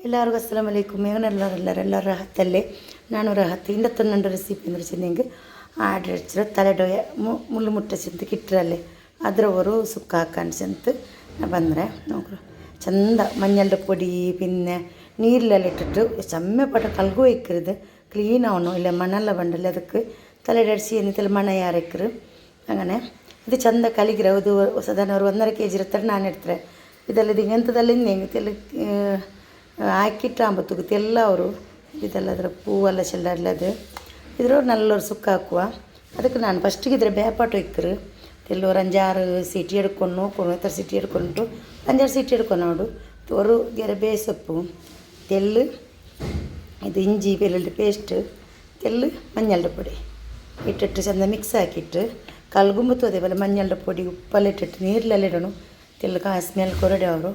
ಎಲ್ಲರಿಗೂ ಅಸ್ಲಾಂ ವಲೈಕುಮ್ ಏನೆಲ್ಲರೂ ಎಲ್ಲರೂ ಎಲ್ಲರ ರಹತ್ತಲ್ಲೇ ನಾನು ರಹತ್ತು ಇಂಡತ್ತು ನಂಡು ರೆಸಿಪಿ ಅಂದ್ರೆ ಚೆನ್ನಿಂಗೆ ಆರ್ಡ್ರ್ ಹಚ್ಚಿರೋ ತಲೆಡೊಯ ಮು ಮುಳ್ಳು ಮುಟ್ಟೆ ಸಿಂತ ಕಿಟ್ಟರಲ್ಲಿ ಅದರ ಅವರು ಸುಕ್ಕ ಹಾಕಂಡು ಬಂದರೆ ನೋಡ್ರಿ ಚಂದ ಮಂಜಲ್ದ ಪೊಡಿ ಪಿನ್ನೆ ನೀರಿಲೆಲ್ಲ ಇಟ್ಟಿಟ್ಟು செம்ம பட்ட கல்கு வைக்கிறது க்ளீன் ஆகணும் இல்லை மணலில் வண்டல் அதுக்கு தலையடிச்சு என்னத்தில் மணம் இறக்குரு அங்கே இது சந்த கலிக்கிற இது சாதாரண ஒரு ஒன்றரை கேஜி இருத்தர் நான் எடுத்துறேன் இதெல்லாம் இது எந்ததெல்லாம் எங்கள் தெலு ಹಾಕಿಟ್ಟ ತೂಗುತ್ತೆ ಎಲ್ಲ ಅವರು ಇದೆಲ್ಲ ಅದರ ಪೂವೆಲ್ಲ ಚೆಲ್ಲಾಡ್ಲದು. ಇದ್ರವ್ರು ನಲ್ಲೋರು ಸುಕ್ಕ ಹಾಕುವ. ಅದಕ್ಕೆ ನಾನು ಫಸ್ಟಿಗೆ ಇದ್ರೆ ಬೇಪಾಟು ಇಕ್ಕರು ಎಲ್ಲೋರು ಅಂಜಾರು ಸಿಟಿ ಹಿಡ್ಕೊಂಡು ನೋಡ್ಕೊಂಡು ಹತ್ತರ ಸಿಟಿ ಹಿಡ್ಕೊಂಡು ಅಂಜಾರು ಸಿಟಿ ಹಿಡ್ಕೊಂಡು ನೋಡು. ತೋರು ಗೆರಬೇ ಬೇಸೊಪ್ಪು ತೆಲ್ಲು, ಇದು ಇಂಜಿ, ಬೆಳ್ಳುಳ್ಳಿ ಪೇಸ್ಟ್, ತೆಲ್ಲು ಮಂಜಳ್ಳ ಪುಡಿ. ಇಟ್ಟಿಟ್ಟು ಚಂದ ಮಿಕ್ಸ್ ಹಾಕಿಟ್ಟು ಕಲ್ಗುಂಬತ್ತು ಅದೇ പോലെ ಮಂಜಳ್ಳ ಪುಡಿ ಉಪ್ಪಲ್ಲಿ ಇಟ್ಟಿಟ್ಟು ನೀರಲ್ಲೆಲ್ಲ ಇಡೋಣ. ತೆಲ್ಲು ಕಾಸು ಮೇಲೆ ಕೊರಡೆ ಅವರು.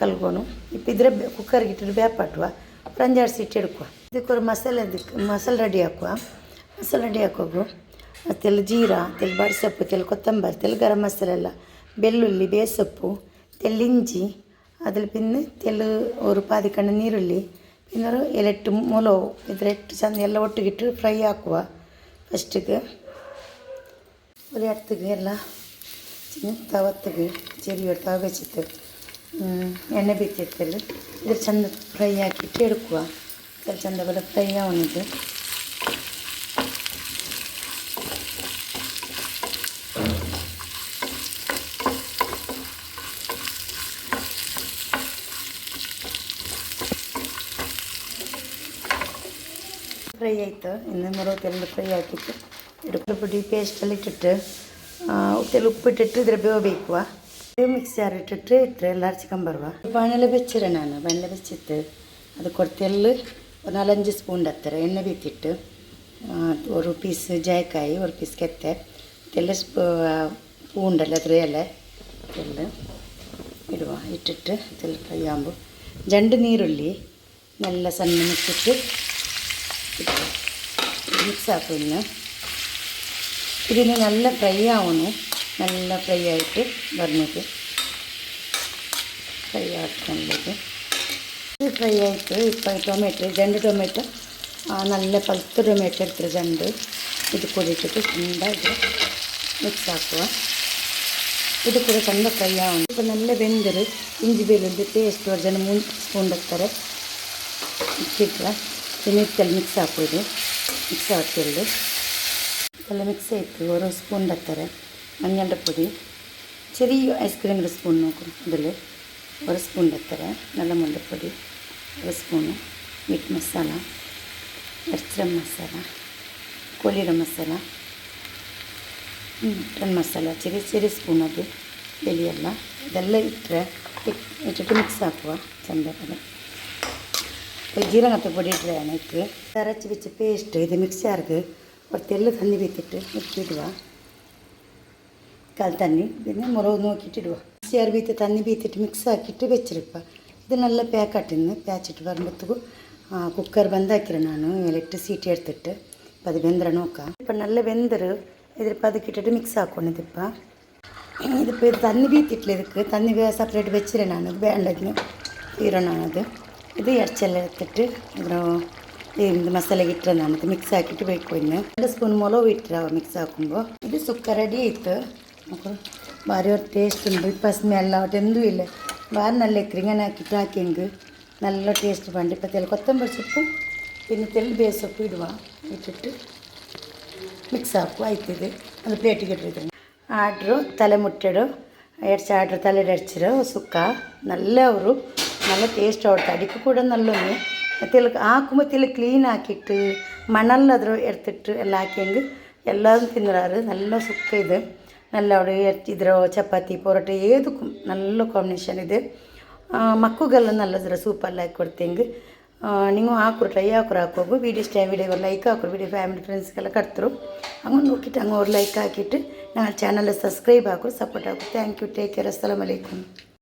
ಕಲ್ಗೋನು. ಇಪ್ಪಿದ್ರೆ ಕುಕ್ಕರ್ಗೆ ಇಟ್ಟಿಟ್ಟು ಬೇಪಾಟುವ ஒரு அஞ்சாறு சீட்டு எடுக்குவோம் ಮಸಾಲೆ ದಿಕ್ಕು மசாலா ರೆಡಿ மசாலா ಮಸಾಲೆ ರೆಡಿ ಹಾಕೋಗು. ತೆಲ್ ಜೀರಾ ತೆಲ್ ಬಾಡಿಸೊಪ್ಪು ತೆಲ್ ಕೊತ್ತಂಬರಿ ತೆಲ್ ಗರಂ ಮಸಾಲೆಲ್ಲ ಬೆಳ್ಳುಳ್ಳಿ, ಬೇಸೊಪ್ಪು ತೆಲ್ಲಿಂಜಿ ಅದ್ರ ಪಿನ್ನು ತೆಲ್ ಒರು ಪಾದಿ ಕಣ್ಣು ನೀರುಳ್ಳಿ ಪಿನ್ನರು ಎಲೆಟ್ಟು ಮೊಲೋ ಇದ್ರೆಟ್ಟು ಚಂದ ಎಲ್ಲ ಒಟ್ಟಿಗಿಟ್ಟು ಫ್ರೈ ಹಾಕುವ. ಫಸ್ಟಿಗೆ ಒಲೆ ಹತ್ತಿಗೆ ಎಲ್ಲ ಚಿನ್ನ ಚೆರಿ ಚೀರಿ ಬೇಸಿತ್ತು എണ്ണ പിറ്റിയിട്ടൽ ഇത് ചന്ത ഫ്രൈ ആക്കിയിട്ട് എടുക്കുക. ഇത് ചന്ത പോലെ ഫ്രൈ ആവുന്നത് ഫ്രൈ ആയിട്ട് ഇന്ന് മുറ ഫ്രൈ ആക്കിയിട്ട് എടുക്കുന്ന പൊടി പേസ്റ്റിലിട്ടിട്ട് ഉത്തരവ് ഉപ്പിട്ടിട്ട് ഇതിൽ ഉപയോഗിക്കുക ഇട്ടിട്ട് ഇത്ര എല്ലാം ചിക്കൻ ബറുവ പാനെല്ലാം വെച്ചിര ನಾನು ಬಾಣಲೆ വെച്ചിട്ട് അത് കുറച്ചെല്ലാം ഒരു നാലഞ്ച് സ്പൂൺ ಹತ್ತಿರ ಎಣ್ಣೆ ಬಿತ್ತಿಟ್ಟು ഒരു പീസ് ജായക്കായി ഒരു പീസ് ಕೆತ್ತೆ തെല്ല പൂണ്ടല്ല അത്ര എല്ലാം തെല്ല് ഇടുക ഇട്ടിട്ട് തെല്ല ഫ്രൈ ആകുമ്പോൾ രണ്ട് നീരുള്ളി നല്ല സണ്ണ മുട്ടിട്ട് ഇടുക മിക്സ് ആക്കും ഇന്ന് ഇതിന് നല്ല ഫ്രൈ ആവണം നല്ല ഫ്രൈ ആയിട്ട് പറഞ്ഞിട്ട് ഫ്രൈ ആക്കാനുള്ളത് ഇത് ഫ്രൈ ആയിട്ട് ഇപ്പം ടൊമാറ്റോ രണ്ട് ടൊമാറ്റോ നല്ല പഴുത്ത ടൊമാറ്റോ എടുത്തിട്ട് രണ്ട് ഇത് കൂടി ഇട്ടിട്ട് ചണ്ട ഇത് മിക്സ് ആക്കുക ഇത് കൂടെ ചണ്ട ഫ്രൈ ആവണം ഇപ്പം നല്ല വെന്തറ് ഇഞ്ചി ಬೆಳ್ಳುಳ್ಳಿ ಪೇಸ್ಟ್ ഒരു ಜನ ಮೂರು ಸ್ಪೂನ್ ಇರ್ತಾರೆ ಇಟ್ಟಿಟ್ರೆ പിന്നെ ഇത്തൽ മിക്സ് ആക്കും മിക്സ് ആക്കിയുള്ളൂ ಎಲ್ಲ ಮಿಕ್ಸ್ ಆಯಿತು ഒരു സ്പൂൺ ಹತ್ತಾರೆ മഞ്ഞളുടെ പൊടി ചെറിയ ഐസ്ക്രീമിൻ്റെ സ്പൂൺ നോക്കും ഇതിൽ ഒരു സ്പൂൺ എത്ര നല്ല മുല്ലപ്പൊടി ഒരു സ്പൂണ് മീറ്റ് മസാല എർച്ചിരം മസാല ಕೋಲಿರ ಮಸಾಲ ಮಟನ್ ಮಸಾಲ ಚಿರಿ ಚಿರಿ ಸ್ಪೂನ್ ಅದು ಎಲೆಯೆಲ್ಲ ಇದೆಲ್ಲ ಇಟ್ಟರೆ ಇಟ್ಟಿಟ್ಟು ಮಿಕ್ಸ್ ಹಾಕುವ ಚೆಂದ ஜீரகத்தை பொடிட்டுற எனக்கு அரைச்சி வச்ச பேஸ்ட்டு இது மிக்ஸாக இருக்குது ஒரு தெல்லு தண்ணி வைத்துட்டு எடுத்துடுவா കാൽ തണ്ണി പിന്നെ മുറവ് നോക്കിയിട്ടിടുക ചേർ ബീത്ത് തണ്ണി ബീത്തിട്ട് മിക്സ് ആക്കിയിട്ട് വെച്ചിരിക്കുക ഇത് നല്ല പേക്കാട്ടിന്ന് പാച്ചിട്ട് വരുമ്പോഴത്തേക്കും കുക്കർ ബന്ധാക്കിറ ഇലക്ട്രിസിറ്റി എടുത്തിട്ട്. ഇപ്പം അത് വെന്തര നോക്കാം. ഇപ്പം നല്ല വെന്തര് ഇതിൽ പതുക്കിട്ടിട്ട് മിക്സ് ആക്കണം ഇതിപ്പം. ഇതിപ്പോൾ ഇത് തണ്ണി ബീത്തിട്ടില്ല ഇതൊക്കെ. തന്നി സെപ്പറേറ്റ് വെച്ചിരണാണ് ഇത് വേണ്ടതിന് തീരണാണത് ഇത് ഇറച്ചെല്ലാം എടുത്തിട്ട് ഇത് മസാല കിട്ടുന്നതാണ് ഇത് മിക്സ് ആക്കിയിട്ട് വെക്കും ഇന്ന് രണ്ട് സ്പൂൺ മുളക് വീട്ടിലാവും മിക്സ് ആക്കുമ്പോൾ ഇത് സുക്ക റെഡി ആയിട്ട് അപ്പോൾ ഭാര്യ ഒരു ടേസ്റ്റ് ഉണ്ട് ഇപ്പം സ്മെല്ലാവട്ടെ എന്തും ഇല്ല വേറെ നല്ല ഇങ്ങനെ ആക്കിട്ടാക്കിയെങ്കിൽ നല്ല ടേസ്റ്റ് പണ്ട് ഇപ്പം തെൽ കൊത്തമ്പരി സൊപ്പും പിന്നെ തെൽ ബേസൊപ്പും ഇടുക ഇട്ടിട്ട് ಮಿಕ್ಸ್ ಹಾಕು ಆಯ್ತಿದೆ ಅದು ಪ್ಲೇಟಿಗೆ ಇಟ್ಟಿರ್ತೀನಿ ಆರ್ಡ್ರು ತಲೆ ಮುಟ್ಟೆಡು ಎಡ್ಚ ಆರ್ಡ್ರು ತಲೆ ಎಡ್ಚಿರು ಸುಕ್ಕ ನಲ್ಲ ಅವರು ನಲ್ಲ ಟೇಸ್ಟ್ ಆಡ್ತಾ ಅಡಿಕೆ ಕೂಡ ನಲ್ಲೊಮ್ಮೆ ತಿಲಕ್ ಹಾಕುമ്പോൾ ತಿಲ ಕ್ಲೀನ್ ಆಕಿಟ್ಟು ಮಣಲ್ಲಾದರೂ ಎಡ್ತಿಟ್ಟು ಎಲ್ಲ ಹಾಕಿಂಗ್ ಎಲ್ಲರೂ ತಿನ್ನಲಾರು ನಲ್ಲ ಸುಕ್ಕ ಇದೆ നല്ല അവിടെ ಇದ್ರ ಚಪಾತಿ ಪರೋಟ ಏದಕ್ಕೂ നല്ല ಕಾಂಬಿನೇಷನ್ ಇದೆ ಮಕ್ಕಳಿಗೆಲ್ಲ ನಲ್ಲದ್ರ ಸೂಪಲ್ಲಿ ಹಾಕಿ ಕೊಡ್ತೇಂಗೆ ನೀವು ಹಾಕ್ರು ಟ್ರೈ ಹಾಕ್ರು ಹಾಕೋಗು ವೀಡಿಯೋ ಇಷ್ಟ ವೀಡಿಯೋ ಲೈಕ್ ಹಾಕ್ರು ವೀಡಿಯೋ ಫ್ಯಾಮಿಲಿ ಫ್ರೆಂಡ್ಸ್ಗೆಲ್ಲ ಕಟ್ತರು ಹಂಗೆ ನೋಕಿಟ್ಟು ಹಂಗೆ ಅವ್ರು ಲೈಕ್ ಹಾಕಿಟ್ಟು ನನ್ನ ಚಾನಲ್ ಸಬ್ಸ್ಕ್ರೈಬ್ ಹಾಕ್ರು ಸಪೋರ್ಟ್ ಹಾಕು ಥ್ಯಾಂಕ್ ಯು ಟೇಕ್ ಕೇರ್ ಅಸ್ಸಲಾಮ್ ಅಲೈಕುಮ್